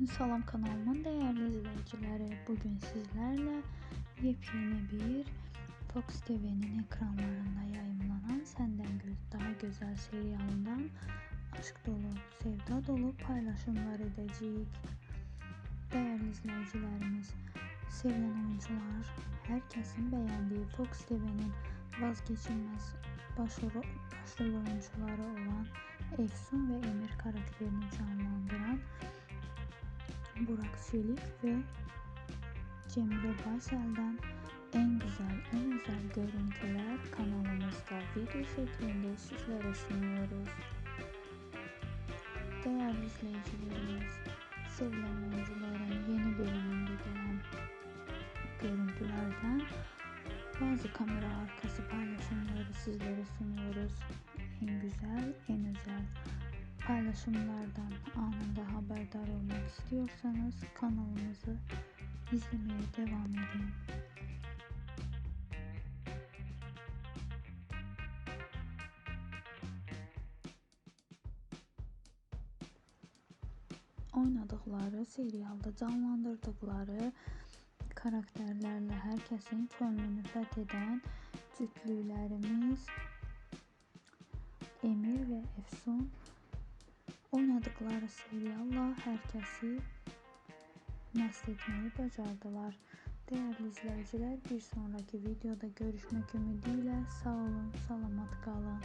Salam kanalımın değerli izleyicileri. Bugün sizlerle yepyeni bir Fox TV'nin ekranlarında yayınlanan Senden Daha Güzel serialından aşk dolu, sevda dolu paylaşımlar edeceğiz. Değerli izleyicilerimiz, sevilen oyuncular, herkesin beğendiği Fox TV'nin vazgeçilmez başrol, başrol oyuncuları olan Efsun ve Emir karakterini canlandıran Burak Çelik ve Cemile Baysel'den en güzel, en özel görüntüler kanalımızda video şeklinde sizlere sunuyoruz. Değerli izleyicilerimiz, sevilen oyuncuların yeni bölümünde gelen görüntülerden bazı kamera arkası paylaşımları sizlere sunuyoruz. En güzel, en özel paylaşımlardan anında haberdar olmak istiyorsanız kanalımızı izlemeye devam edin. oynadıqları, serialda canlandırdıqları karakterlərlə hər kəsin könlünü fəth edən cütlüklərimiz Emir və Efsun Oynadıqları serialla hər kəsi məst etməyi bacardılar. Dəyərli izləyicilər, bir sonrakı videoda görüşmək ümidi ilə sağ olun, salamat qalın.